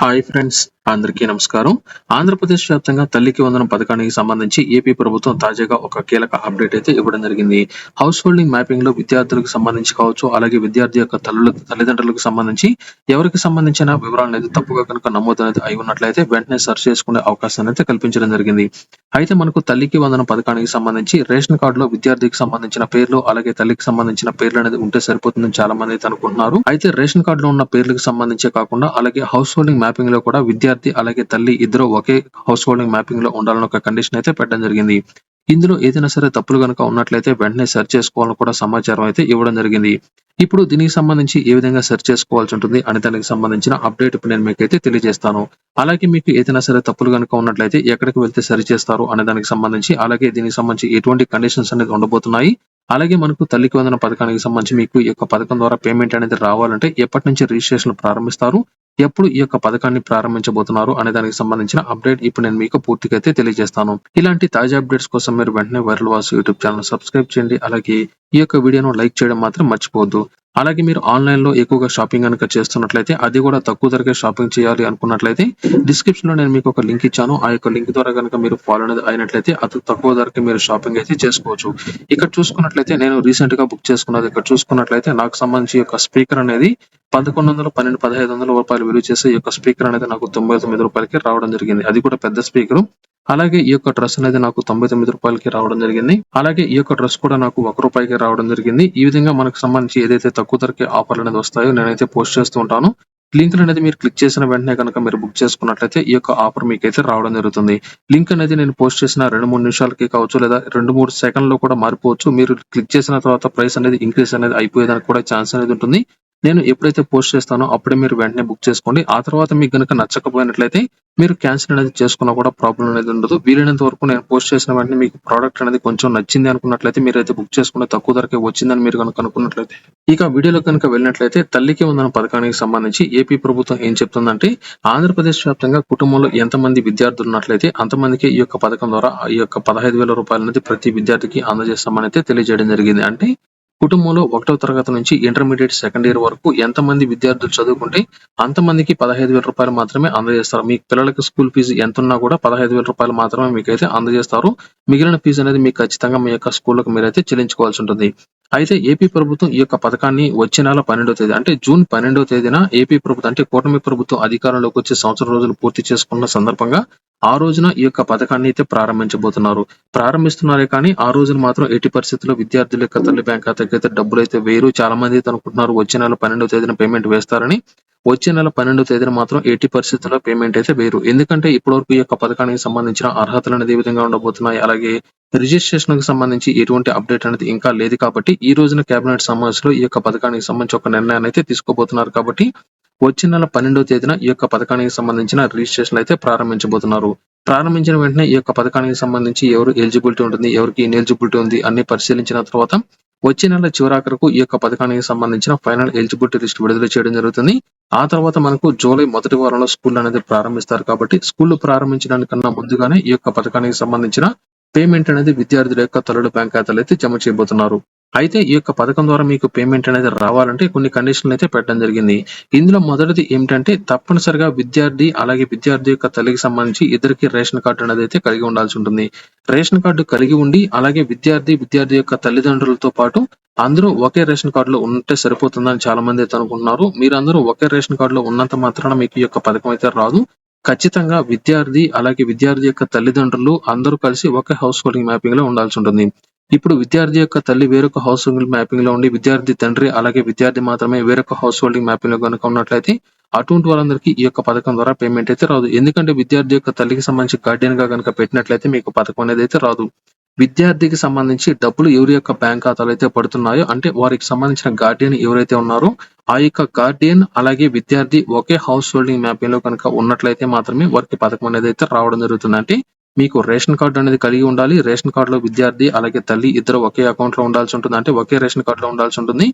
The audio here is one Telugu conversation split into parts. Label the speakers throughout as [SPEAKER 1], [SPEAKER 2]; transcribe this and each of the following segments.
[SPEAKER 1] హాయ్ ఫ్రెండ్స్ అందరికీ నమస్కారం. ఆంధ్రప్రదేశ్ వ్యాప్తంగా తల్లికి వందనం పథకానికి సంబంధించి ఏపీ ప్రభుత్వం తాజాగా ఒక కీలక అప్డేట్ అయితే ఇవ్వడం జరిగింది. హౌస్ హోల్డింగ్ మ్యాపింగ్లో విద్యార్థులకు సంబంధించి కావచ్చు అలాగే విద్యార్థి యొక్క తల్లుల తల్లిదండ్రులకు సంబంధించి ఎవరికి సంబంధించిన వివరాలు అనేది తప్పుగా కనుక నమోదు అనేది అయి ఉన్నట్లయితే వెంటనే సెర్చ్ చేసుకునే అవకాశాన్ని అయితే కల్పించడం జరిగింది. అయితే మనకు తల్లికి వందనం పథకానికి సంబంధించి రేషన్ కార్డులో విద్యార్థికి సంబంధించిన పేర్లు అలాగే తల్లికి సంబంధించిన పేర్లు అనేది ఉంటే సరిపోతుందని చాలా మంది అయితే అనుకుంటున్నారు. అయితే రేషన్ కార్డులో ఉన్న పేర్లకు సంబంధించే కాకుండా అలాగే హౌస్ హోల్డింగ్ మ్యాపింగ్లో కూడా విద్యార్థి అలాగే తల్లి ఇద్దరు ఒకే హౌస్ హోల్డింగ్ మ్యాపింగ్లో ఉండాలని ఒక కండిషన్ అయితే పెట్టడం జరిగింది. ఇందులో ఏదైనా సరే తప్పులు కనుక ఉన్నట్లయితే వెంటనే సెర్చ్ చేసుకోవాలని కూడా సమాచారం అయితే ఇవ్వడం జరిగింది. ఇప్పుడు దీనికి సంబంధించి ఏ విధంగా సెర్చ్ చేసుకోవాల్సి ఉంటుంది అనే దానికి సంబంధించిన అప్డేట్ ఇప్పుడు నేను మీకు అయితే తెలియజేస్తాను. అలాగే మీకు ఏదైనా సరే తప్పులు కనుక ఉన్నట్లయితే ఎక్కడికి వెళ్తే సరి చేస్తారు అనే దానికి సంబంధించి అలాగే దీనికి సంబంధించి ఎటువంటి కండిషన్స్ అనేది ఉండబోతున్నాయి. అలాగే మనకు తల్లికి వందన పథకానికి సంబంధించి మీకు ఈ యొక్క పథకం ద్వారా పేమెంట్ అనేది రావాలంటే ఎప్పటి నుంచి రిజిస్ట్రేషన్ ప్రారంభిస్తారు? ఎప్పుడు ఈ యొక్క పథకాన్ని ప్రారంభించబోతున్నారు అనే దానికి సంబంధించిన అప్డేట్ ఇప్పుడు నేను మీకు పూర్తిగా అయితే తెలియజేస్తాను. ఇలాంటి తాజా అప్డేట్స్ కోసం మీరు వెంటనే viral Vasu YouTube channel subscribe చేయండి. అలాగే ఈ యొక్క వీడియోను లైక్ చేయడం మాత్రం మర్చిపోవద్దు. అలాగే మీరు ఆన్లైన్లో ఎక్కువగా షాపింగ్ కనుక చేస్తున్నట్లయితే అది కూడా తక్కువ ధరకే షాపింగ్ చేయాలి అనుకున్నట్లయితే డిస్క్రిప్షన్లో నేను మీకు ఒక లింక్ ఇచ్చాను. ఆ యొక్క లింక్ ద్వారా కనుక మీరు ఫాలో అనేది అయినట్లయితే అతి తక్కువ ధరకి మీరు షాపింగ్ అయితే చేసుకోవచ్చు. ఇక్కడ చూసుకున్నట్లయితే నేను రీసెంట్గా బుక్ చేసుకున్నది ఇక్కడ చూసుకున్నట్లయితే నాకు సంబంధించి యొక్క స్పీకర్ అనేది పదకొండు వందలు పన్నెండు పదహైదు వందల రూపాయలు విలువ చేసే ఈ యొక్క స్పీకర్ అనేది నాకు తొంభై తొమ్మిది రూపాయలకి రావడం జరిగింది. అది కూడా పెద్ద స్పీకర్. అలాగే ఈ యొక్క డ్రెస్ అనేది నాకు తొంభై తొమ్మిది రూపాయలకి రావడం జరిగింది. అలాగే ఈ యొక్క డ్రెస్ కూడా నాకు ఒక రూపాయికి రావడం జరిగింది. ఈ విధంగా మనకు సంబంధించి ఏదైతే తక్కువ ధరకి ఆఫర్లు అనేది వస్తాయో నేనైతే పోస్ట్ చేస్తూ ఉంటాను. లింక్ అనేది మీరు క్లిక్ చేసిన వెంటనే కనుక మీరు బుక్ చేసుకున్నట్లయితే ఈ యొక్క ఆఫర్ మీకైతే రావడం జరుగుతుంది. లింక్ అనేది నేను పోస్ట్ చేసిన రెండు మూడు నిమిషాలకి కావచ్చు లేదా రెండు మూడు సెకండ్లో కూడా మారిపోవచ్చు. మీరు క్లిక్ చేసిన తర్వాత ప్రైస్ అనేది ఇంక్రీస్ అనేది అయిపోయేదానికి కూడా ఛాన్స్ అనేది ఉంటుంది. నేను ఎప్పుడైతే పోస్ట్ చేస్తానో అప్పుడే మీరు వెంటనే బుక్ చేసుకోండి. ఆ తర్వాత మీకు గనుక నచ్చకపోయినట్లయితే మీరు క్యాన్సిల్ అనేది చేసుకున్నా కూడా ప్రాబ్లం అనేది ఉండదు. వీలైనంత వరకు నేను పోస్ట్ చేసిన వెంటనే మీకు ప్రోడక్ట్ అనేది కొంచెం నచ్చింది అనుకున్నట్లయితే మీరు అయితే బుక్ చేసుకుంటే తక్కువ ధరకే వచ్చిందని మీరు కనుక అనుకున్నట్లయితే. ఇక వీడియోలో కనుక వెళ్ళినట్లయితే తల్లికి వందన పథకానికి సంబంధించి ఏపీ ప్రభుత్వం ఏం చెప్తుందంటే ఆంధ్రప్రదేశ్ వ్యాప్తంగా కుటుంబంలో ఎంతమంది విద్యార్థులు ఉన్నట్లయితే అంతమందికి ఈ యొక్క పథకం ద్వారా ఈ యొక్క పదహైదు వేల రూపాయలు అనేది ప్రతి విద్యార్థికి అందజేస్తామని అయితే తెలియజేయడం జరిగింది. అంటే కుటుంబంలో ఒకటో తరగతి నుంచి ఇంటర్మీడియట్ సెకండ్ ఇయర్ వరకు ఎంతమంది విద్యార్థులు చదువుకుంటే అంతమందికి పదహైదు వేల రూపాయలు మాత్రమే అందజేస్తారు. మీ పిల్లలకి స్కూల్ ఫీజు ఎంత ఉన్నా కూడా పదహైదు వేల రూపాయలు మాత్రమే మీకు అయితే అందజేస్తారు. మిగిలిన ఫీజు అనేది మీకు ఖచ్చితంగా మీ యొక్క స్కూళ్ళకు మీరైతే చెల్లించుకోవాల్సి ఉంటుంది. అయితే ఏపీ ప్రభుత్వం ఈ యొక్క పథకాన్ని వచ్చే నెల పన్నెండో తేదీ అంటే జూన్ పన్నెండవ తేదీన ఏపీ ప్రభుత్వం అంటే కూటమి ప్రభుత్వం అధికారంలోకి వచ్చే సంవత్సరం రోజులు పూర్తి చేసుకున్న సందర్భంగా ఆ రోజున ఈ యొక్క పథకాన్ని అయితే ప్రారంభించబోతున్నారు. ప్రారంభిస్తున్నారే కానీ ఆ రోజున మాత్రం ఎట్టి పరిస్థితుల్లో విద్యార్థుల యొక్క తల్లి బ్యాంక్ ఖాతాకి అయితే డబ్బులు అయితే వేరు. చాలా మంది అయితే అనుకుంటున్నారు వచ్చే నెల పన్నెండవ తేదీన పేమెంట్ వేస్తారని. వచ్చే నెల పన్నెండవ తేదీన మాత్రం ఎట్టి పరిస్థితుల్లో పేమెంట్ అయితే వేరు. ఎందుకంటే ఇప్పటివరకు ఈ యొక్క పథకానికి సంబంధించిన అర్హతలు అనేది ఏ విధంగా ఉండబోతున్నాయి అలాగే రిజిస్ట్రేషన్కి సంబంధించి ఎటువంటి అప్డేట్ అనేది ఇంకా లేదు కాబట్టి ఈ రోజున కేబినెట్ సమావేశంలో ఈ యొక్క పథకానికి సంబంధించి ఒక నిర్ణయాన్ని అయితే తీసుకోబోతున్నారు కాబట్టి వచ్చే నెల పన్నెండవ తేదీన ఈ యొక్క పథకానికి సంబంధించిన రిజిస్ట్రేషన్ అయితే ప్రారంభించబోతున్నారు. ప్రారంభించిన వెంటనే ఈ యొక్క పథకానికి సంబంధించి ఎవరు ఎలిజిబిలిటీ ఉంటుంది ఎవరికి ఇన్ఎలిజిబిలిటీ ఉంది అన్ని పరిశీలించిన తర్వాత వచ్చే నెల చివరాఖరకు ఈ యొక్క పథకానికి సంబంధించిన ఫైనల్ ఎలిజిబిలిటీ లిస్ట్ విడుదల చేయడం జరుగుతుంది. ఆ తర్వాత మనకు జూలై మొదటి వారంలో స్కూల్ అనేది ప్రారంభిస్తారు కాబట్టి స్కూల్ ప్రారంభించడానికన్నా ముందుగానే ఈ యొక్క పథకానికి సంబంధించిన పేమెంట్ అనేది విద్యార్థుల యొక్క తల్లుల బ్యాంక్ ఖాతాలు అయితే జమ చేయబోతున్నారు. అయితే ఈ యొక్క పథకం ద్వారా మీకు పేమెంట్ అనేది రావాలంటే కొన్ని కండిషన్లు అయితే పెట్టడం జరిగింది. ఇందులో మొదటిది ఏమిటంటే తప్పనిసరిగా విద్యార్థి అలాగే విద్యార్థి యొక్క తల్లికి సంబంధించి ఇద్దరికి రేషన్ కార్డు అనేది అయితే కలిగి ఉండాల్సి ఉంటుంది. రేషన్ కార్డు కలిగి ఉండి అలాగే విద్యార్థి విద్యార్థి యొక్క తల్లిదండ్రులతో పాటు అందరూ ఒకే రేషన్ కార్డులో ఉంటే సరిపోతుందని చాలా మంది అయితే అనుకుంటున్నారు. మీరందరూ ఒకే రేషన్ కార్డులో ఉన్నంత మాత్రాన మీకు ఈ యొక్క పథకం అయితే రాదు. ఖచ్చితంగా విద్యార్థి అలాగే విద్యార్థి యొక్క తల్లిదండ్రులు అందరూ కలిసి ఒకే హౌస్ హోల్డింగ్ మ్యాపింగ్లో ఉండాల్సి ఉంటుంది. ఇప్పుడు విద్యార్థి యొక్క తల్లి వేరొక హౌస్ హోల్డింగ్ మ్యాపింగ్లో ఉండి విద్యార్థి తండ్రి అలాగే విద్యార్థి మాత్రమే వేరొక హౌస్ హోల్డింగ్ మ్యాపింగ్లో కనుక ఉన్నట్లయితే అటువంటి వాళ్ళందరికీ ఈ యొక్క పథకం ద్వారా పేమెంట్ అయితే రాదు. ఎందుకంటే విద్యార్థి యొక్క తల్లికి సంబంధించి గార్డియన్గా కనుక పెట్టినట్లయితే మీకు పథకం అనేది అయితే రాదు. విద్యార్థికి సంబంధించి డబ్బులు ఎవరి యొక్క బ్యాంక్ ఖాతాలు అయితే పడుతున్నాయో అంటే వారికి సంబంధించిన గార్డియన్ ఎవరైతే ఉన్నారో ఆ యొక్క గార్డియన్ అలాగే విద్యార్థి ఒకే హౌస్ హోల్డింగ్ మ్యాపింగ్లో కనుక ఉన్నట్లయితే మాత్రమే వారికి పథకం అనేది అయితే రావడం జరుగుతుంది. అంటే మీకు రేషన్ కార్డు అనేది కలిగి ఉండాలి. రేషన్ కార్డులో విద్యార్థి అలాగే తల్లి ఇద్దరు ఒకే అకౌంట్లో ఉండాల్సి ఉంటుంది. అంటే ఒకే రేషన్ కార్డు లో ఉండాల్సి ఉంటుంది.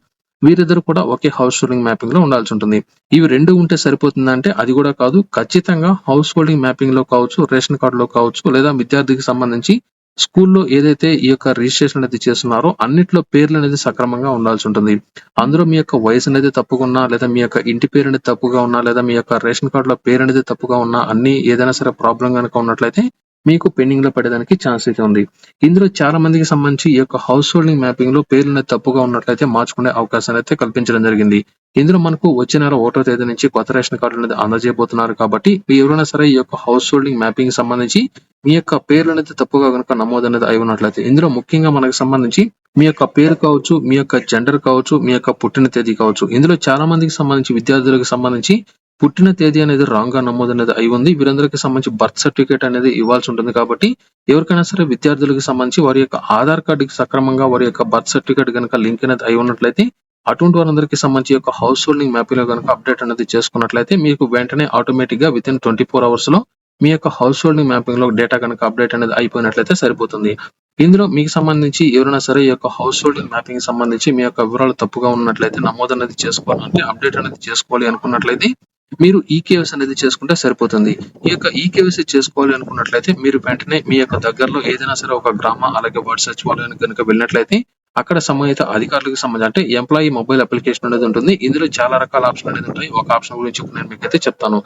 [SPEAKER 1] వీరిద్దరు కూడా ఒకే హౌస్ హోల్డింగ్ మ్యాపింగ్లో ఉండాల్సి ఉంటుంది. ఇవి రెండు ఉంటే సరిపోతుందంటే అది కూడా కాదు. ఖచ్చితంగా హౌస్ హోల్డింగ్ మ్యాపింగ్లో కావచ్చు రేషన్ కార్డు లో కావచ్చు లేదా విద్యార్థికి సంబంధించి స్కూల్లో ఏదైతే ఈ యొక్క రిజిస్ట్రేషన్ అనేది చేస్తున్నారో అన్నిట్లో పేర్లు అనేది సక్రమంగా ఉండాల్సి ఉంటుంది. అందులో మీ యొక్క వయసు అనేది తప్పుగా లేదా మీ యొక్క ఇంటి పేరు అనేది తప్పుగా ఉన్నా లేదా మీ యొక్క రేషన్ కార్డులో పేరు అనేది తప్పుగా ఉన్నా అన్ని ఏదైనా సరే ప్రాబ్లం కనుక ఉన్నట్లయితే మీకు పెండింగ్లో పడేదానికి ఛాన్స్ అయితే ఉంది. ఇందులో చాలా మందికి సంబంధించి ఈ యొక్క హౌస్ హోల్డింగ్ మ్యాపింగ్లో పేర్లు అనేది తప్పుగా ఉన్నట్లయితే మార్చుకునే అవకాశాన్ని అయితే కల్పించడం జరిగింది. ఇందులో మనకు వచ్చే నెల ఒకటో తేదీ నుంచి కొత్త రేషన్ కార్డు అనేది అందజేయబోతున్నారు కాబట్టి మీరు ఎవరైనా సరే ఈ యొక్క హౌస్ హోల్డింగ్ మ్యాపింగ్ సంబంధించి మీ యొక్క పేర్లు అనేది తప్పుగా కనుక నమోదు అనేది అయి ఉన్నట్లయితే ఇందులో ముఖ్యంగా మనకు సంబంధించి మీ యొక్క పేరు కావచ్చు మీ యొక్క జెండర్ కావచ్చు మీ యొక్క పుట్టిన తేదీ కావచ్చు ఇందులో చాలా మందికి సంబంధించి విద్యార్థులకు సంబంధించి పుట్టిన తేదీ అనేది రాంగ్గా నమోదు అనేది అయి ఉంది. వీరందరికీ సంబంధించి బర్త్ సర్టిఫికేట్ అనేది ఇవ్వాల్సి ఉంటుంది కాబట్టి ఎవరికైనా సరే విద్యార్థులకు సంబంధించి వారి యొక్క ఆధార్ కార్డుకి సక్రమంగా వారి యొక్క బర్త్ సర్టిఫికేట్ కనుక లింక్ అనేది అయి ఉన్నట్లయితే అటువంటి వారందరికీ సంబంధించి యొక్క హౌస్ హోల్డింగ్ మ్యాపింగ్లో కనుక అప్డేట్ అనేది చేసుకున్నట్లయితే మీకు వెంటనే ఆటోమేటిక్గా విత్ ఇన్ ట్వంటీ ఫోర్ అవర్స్లో మీ యొక్క హౌస్ హోల్డింగ్ మ్యాపింగ్లో డేటా కనుక అప్డేట్ అనేది అయిపోయినట్లయితే సరిపోతుంది. ఇందులో మీకు సంబంధించి ఎవరైనా సరే ఈ యొక్క హౌస్ హోల్డింగ్ మ్యాపింగ్ సంబంధించి మీ యొక్క వివరాలు తప్పుగా ఉన్నట్లయితే నమోదు అనేది చేసుకోవాలంటే అప్డేట్ అనేది చేసుకోవాలి అనుకున్నట్లయితే మీరు ఈకేఎస్ అనేది చేసుకుంటే సరిపోతుంది. ఈ యొక్క ఈకేఎస్ చేసుకోవాలి అనుకున్నట్లయితే మీరు వెంటనే మీ యొక్క దగ్గరలో ఏదైనా సరే ఒక గ్రామ అలాగే వర్డ్ సచివాలయానికి కనుక వెళ్ళినట్లయితే అక్కడ సంబంధిత అధికారులకు సంబంధించి అంటే ఎంప్లాయీ మొబైల్ అప్లికేషన్ అనేది ఉంటుంది. ఇందులో చాలా రకాల ఆప్షన్ అనేది ఉంటాయి. ఒక ఆప్షన్ గురించి నేను మీకైతే చెప్తాను.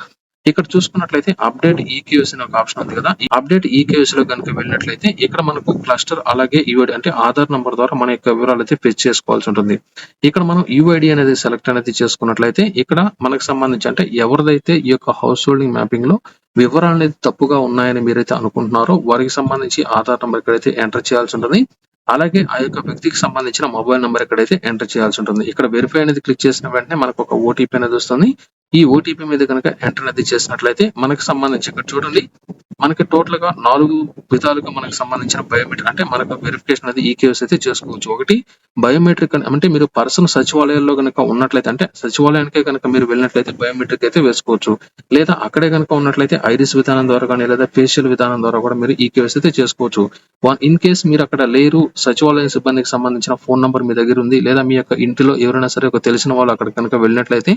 [SPEAKER 1] ఇక్కడ చూసుకున్నట్లయితే అప్డేట్ ఈక్యూఎస్ అనే ఒక ఆప్షన్ ఉంది కదా. ఈ అప్డేట్ ఈక్యూఎస్లో కనుక వెళ్ళినట్లయితే ఇక్కడ మనకు క్లస్టర్ అలాగే యూఐడి అంటే ఆధార్ నంబర్ ద్వారా మన యొక్క వివరాలు అయితే ఫెచ్ చేసుకోవాల్సి ఉంటుంది. ఇక్కడ మనం యూఐడి అనేది సెలెక్ట్ అనేది చేసుకున్నట్లయితే ఇక్కడ మనకు సంబంధించి అంటే ఎవరిదైతే ఈ యొక్క హౌస్ హోల్డింగ్ మ్యాపింగ్లో వివరాలు అనేది తప్పుగా ఉన్నాయని మీరైతే అనుకుంటున్నారో వారికి సంబంధించి ఆధార్ నంబర్ ఇక్కడైతే ఎంటర్ చేయాల్సి ఉంటుంది. అలాగే ఆ యొక్క వ్యక్తికి సంబంధించిన మొబైల్ నెంబర్ ఎక్కడైతే ఎంటర్ చేయాల్సి ఉంటుంది. ఇక్కడ వెరిఫై అనేది క్లిక్ చేసిన వెంటనే మనకు ఒక ఓటీపీ అనేది వస్తుంది. ఈ ఓటీపీ మీద కనుక ఎంటర్ అనేది చేసినట్లయితే మనకు సంబంధించి ఇక్కడ చూడండి మనకి టోటల్గా నాలుగు విధాలుగా మనకు సంబంధించిన బయోమెట్రిక్ అంటే మనకు వెరిఫికేషన్ అనేది ఈకేఎస్ అయితే చేసుకోవచ్చు. ఒకటి బయోమెట్రిక్ అని- అంటే మీరు పర్సన్ సచివాలయాల్లో కనుక ఉన్నట్లయితే అంటే సచివాలయానికే కనుక మీరు వెళ్ళినట్లయితే బయోమెట్రిక్ అయితే వేసుకోవచ్చు. లేదా అక్కడే కనుక ఉన్నట్లయితే ఐరిస్ విధానం ద్వారా కానీ లేదా ఫేషియల్ విధానం ద్వారా కూడా మీరు ఈకేఎస్ అయితే చేసుకోవచ్చు. వన్ ఇన్ కేస్ మీరు అక్కడ లేరు సచివాలయ సిబ్బందికి సంబంధించిన ఫోన్ నంబర్ మీ దగ్గర ఉంది లేదా మీ యొక్క ఇంటిలో ఎవరైనా సరే ఒక తెలిసిన వాళ్ళు అక్కడ కనుక వెళ్ళినట్లయితే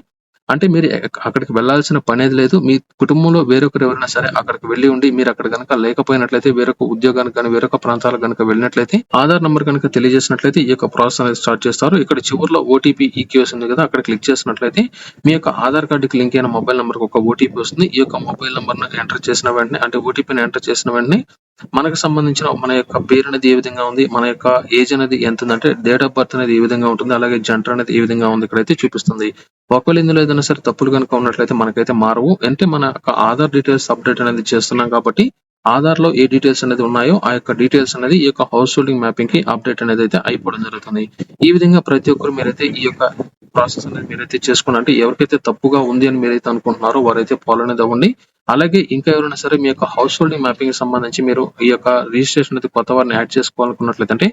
[SPEAKER 1] అంటే మీరు అక్కడికి వెళ్ళాల్సిన పనేది లేదు. మీ కుటుంబంలో వేరొకరు ఎవరైనా సరే అక్కడికి వెళ్ళి ఉండి మీరు అక్కడ కనుక లేకపోయినట్లయితే వేరొక ఉద్యోగానికి కానీ వేరొక ప్రాంతాలకు కనుక వెళ్ళినట్లయితే ఆధార్ నంబర్ కనుక తెలియజేసినట్లయితే ఈ యొక్క ప్రాసెస్ అనేది స్టార్ట్ చేస్తారు. ఇక్కడ చివరిలో ఓటీపీ ఈక్యూఎస్ ఉంది కదా అక్కడ క్లిక్ చేసినట్లయితే మీ యొక్క ఆధార్ కార్డుకి లింక్ అయిన మొబైల్ నంబర్ ఒక ఓటీపీ వస్తుంది. ఈ యొక్క మొబైల్ నెంబర్ ఎంటర్ చేసిన వెంటనే అంటే ఓటీపీని ఎంటర్ చేసిన వెంటనే మనకు సంబంధించిన మన యొక్క పేరు అనేది ఏ విధంగా ఉంది మన యొక్క ఏజ్ అనేది ఎంత ఉందంటే డేట్ ఆఫ్ బర్త్ అనేది ఏ విధంగా ఉంటుంది అలాగే జంటర్ అనేది ఏ విధంగా ఉంది ఇక్కడైతే చూపిస్తుంది. ఒకవేళ ఇందులో ఏదైనా సరే తప్పులు కనుక ఉన్నట్లయితే మనకైతే మారవు. అంటే మన యొక్క ఆధార్ డీటెయిల్స్ అప్డేట్ అనేది చేస్తున్నాం కాబట్టి ఆధార్లో ఏ డీటెయిల్స్ అనేది ఉన్నాయో ఆ యొక్క డీటెయిల్స్ అనేది ఈ యొక్క హౌస్ హోల్డింగ్ మ్యాపింగ్కి అప్డేట్ అనేది అయితే అయిపోవడం జరుగుతుంది. ఈ విధంగా ప్రతి ఒక్కరు మీరైతే ఈ యొక్క ప్రాసెస్ అనేది మీరైతే చేసుకున్నారంటే ఎవరికైతే తప్పుగా ఉంది అని మీరైతే అనుకుంటున్నారో వారైతే ఫాలో అనేది అవ్వండి. అలాగే ఇంకా ఎవరైనా సరే మీ యొక్క హౌస్ హోల్డింగ్ మ్యాపింగ్ సంబంధించి మీరు ఈ యొక్క రిజిస్ట్రేషన్ అయితే కొత్త వారిని యాడ్ చేసుకోవాలనుకున్నట్లయితే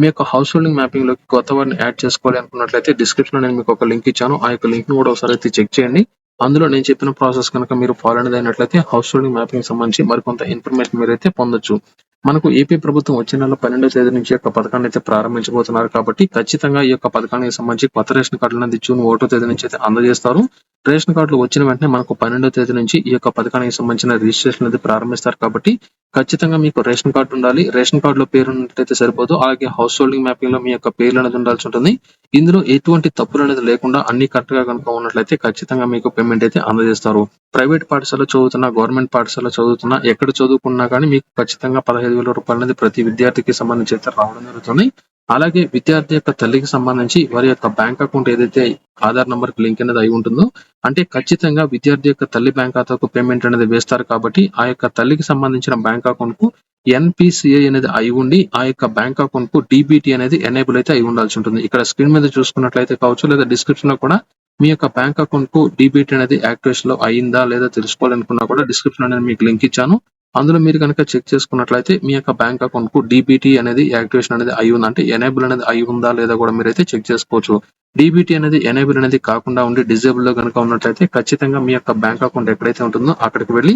[SPEAKER 1] మీ యొక్క హౌస్ హోల్డింగ్ మ్యాపింగ్లోకి కొత్త వారిని యాడ్ చేసుకోవాలి అనుకున్నట్లయితే డిస్క్రిప్షన్లో నేను మీకు ఒక లింక్ ఇచ్చాను. ఆ యొక్క లింక్ను కూడా ఒకసారి అయితే చెక్ చేయండి. అందులో నేను చెప్పిన ప్రాసెస్ కనుక మీరు ఫాలో అనేది అయినట్లయితే హౌస్ హోల్డింగ్ మ్యాపింగ్ సంబంధించి మరికొంత ఇన్ఫర్మేషన్ మీరైతే పొందొచ్చు. మనకు ఏపీ ప్రభుత్వం వచ్చే నెల పన్నెండో తేదీ నుంచి యొక్క పథకాన్ని అయితే ప్రారంభించబోతున్నారు కాబట్టి ఖచ్చితంగా ఈ యొక్క పథకానికి సంబంధించి కొత్త రేషన్ కార్డులు అనేది జూన్ ఒకటో తేదీ నుంచి అయితే అందజేస్తారు. రేషన్ కార్డులు వచ్చిన వెంటనే మనకు పన్నెండో తేదీ నుంచి ఈ యొక్క పథకానికి సంబంధించిన రిజిస్ట్రేషన్ అనేది ప్రారంభిస్తారు కాబట్టి ఖచ్చితంగా మీకు రేషన్ కార్డు ఉండాలి. రేషన్ కార్డులో పేరు ఉన్నట్లయితే సరిపోదు. అలాగే హౌస్ హోల్డింగ్ మ్యాపింగ్లో మీ యొక్క పేర్లు అనేది ఉండాల్సి ఉంటుంది. ఇందులో ఎటువంటి తప్పులు అనేది లేకుండా అన్ని కరెక్ట్గా కనుక ఉన్నట్లయితే ఖచ్చితంగా మీకు పేమెంట్ అయితే అందజేస్తారు. ప్రైవేట్ పాఠశాల చదువుతున్నా గవర్నమెంట్ పాఠశాల చదువుతున్నా ఎక్కడ చదువుకున్నా కానీ మీకు ఖచ్చితంగా పదహైదు వేల రూపాయలు అనేది ప్రతి విద్యార్థికి సంబంధించి అయితే రావడం జరుగుతుంది. అలాగే విద్యార్థి యొక్క తల్లికి సంబంధించి వారి యొక్క బ్యాంక్ అకౌంట్ ఏదైతే ఆధార్ నంబర్కి లింక్ అనేది అయి ఉంటుందో అంటే ఖచ్చితంగా విద్యార్థి యొక్క తల్లి బ్యాంక్ ఖాతాకు పేమెంట్ అనేది వేస్తారు కాబట్టి ఆ యొక్క తల్లికి సంబంధించిన బ్యాంక్ అకౌంట్కు ఎన్పిసిఐ అనేది అయి ఉండి ఆ యొక్క బ్యాంక్ అకౌంట్కు డిబిటి అనేది ఎనేబుల్ అయితే అయి ఉండాల్సి ఉంటుంది. ఇక్కడ స్క్రీన్ మీద చూసుకున్నట్లయితే కావచ్చు లేదా డిస్క్రిప్షన్లో కూడా మీ యొక్క బ్యాంక్ అకౌంట్కు డిబిటి అనేది యాక్టివేషన్లో అయిందా లేదా తెలుసుకోవాలనుకున్నా కూడా డిస్క్రిప్షన్ అనేది మీకు లింక్ ఇచ్చాను. అందులో మీరు కనుక చెక్ చేసుకున్నట్లయితే మీ యొక్క బ్యాంక్ అకౌంట్కు డిబిటి అనేది యాక్టివేషన్ అనేది అయి ఉంది అంటే ఎనేబుల్ అనేది అయి ఉందా లేదా కూడా మీరైతే చెక్ చేసుకోవచ్చు. డిబిటి అనేది ఎనేబుల్ అనేది కాకుండా ఉండి డిజేబుల్లో కనుక ఉన్నట్లయితే ఖచ్చితంగా మీ యొక్క బ్యాంక్ అకౌంట్ ఎక్కడైతే ఉంటుందో అక్కడికి వెళ్ళి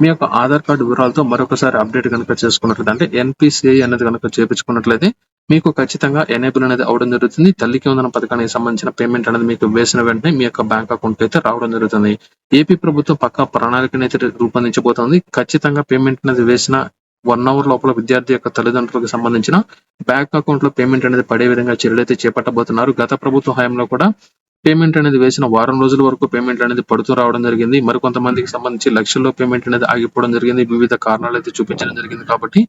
[SPEAKER 1] మీ యొక్క ఆధార్ కార్డు వివరాలతో మరొకసారి అప్డేట్ కనుక చేసుకున్నట్లయితే అంటే ఎన్పిసిఐ అనేది కనుక చేపించుకున్నట్లయితే మీకు ఖచ్చితంగా ఎనేబుల్ అనేది అవడం జరుగుతుంది. తల్లికి వందన పథకానికి సంబంధించిన పేమెంట్ అనేది మీకు వేసిన వెంటనే మీ యొక్క బ్యాంక్ అకౌంట్ అయితే రావడం జరుగుతుంది. ఏపీ ప్రభుత్వం పక్కా ప్రణాళికను అయితే రూపొందించబోతోంది. ఖచ్చితంగా పేమెంట్ అనేది వేసిన వన్ అవర్ లోపల విద్యార్థి యొక్క తల్లిదండ్రులకు సంబంధించిన బ్యాంక్ అకౌంట్లో పేమెంట్ అనేది పడే విధంగా చర్యలు అయితే చేపట్టబోతున్నారు. గత ప్రభుత్వ హయాంలో కూడా పేమెంట్ అనేది వేసిన వారం రోజుల వరకు పేమెంట్ అనేది పడుతూ రావడం జరిగింది. మరికొంతమందికి సంబంధించి లక్షల్లో పేమెంట్ అనేది ఆగిపోవడం జరిగింది. వివిధ కారణాలు అయితే చూపించడం జరిగింది కాబట్టి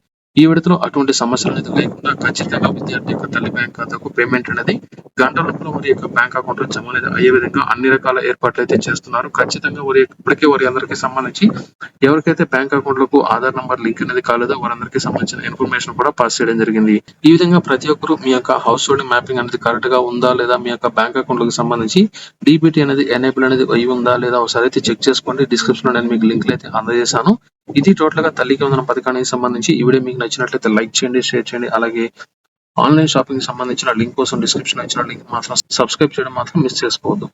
[SPEAKER 1] ఈ విడతలో అటువంటి సమస్యలు అనేది లేకుండా ఖచ్చితంగా విద్యార్థి యొక్క తల్లి బ్యాంక్ ఖాతాకు పేమెంట్ అనేది గంట లోపల వారి యొక్క బ్యాంక్ అకౌంట్లో జమ అనేది అయ్యే విధంగా అన్ని రకాల ఏర్పాట్లు అయితే చేస్తున్నారు. ఖచ్చితంగా వారి ఇప్పటికే వారి అందరికీ సంబంధించి ఎవరికైతే బ్యాంక్ అకౌంట్లకు ఆధార్ నంబర్ లింక్ అనేది కాలేదో వారందరికీ సంబంధించిన ఇన్ఫర్మేషన్ కూడా పాస్ చేయడం జరిగింది. ఈ విధంగా ప్రతి ఒక్కరు మీ యొక్క హౌస్ హోల్డ్ మ్యాపింగ్ అనేది కరెక్ట్గా ఉందా లేదా మీ యొక్క బ్యాంక్ అకౌంట్లకు సంబంధించి డిబిటీ అనేది ఎనేబుల్ అనేది అయి ఉందా లేదా ఒకసారి అయితే చెక్ చేసుకోండి. డిస్క్రిప్షన్లో నేను మీకు లింక్ అయితే అందజేశాను. ఇది టోటల్గా తల్లికి వందనం పథకానికి సంబంధించి. ఈ వీడియో మీకు నచ్చినట్లయితే లైక్ చేయండి షేర్ చేయండి. అలాగే ఆన్లైన్ షాపింగ్ సంబంధించిన లింక్ కోసం డిస్క్రిప్షన్ ఇచ్చిన లింక్ మాత్రం సబ్స్క్రైబ్ చేయడం మాత్రం మిస్ చేసుకోవద్దు.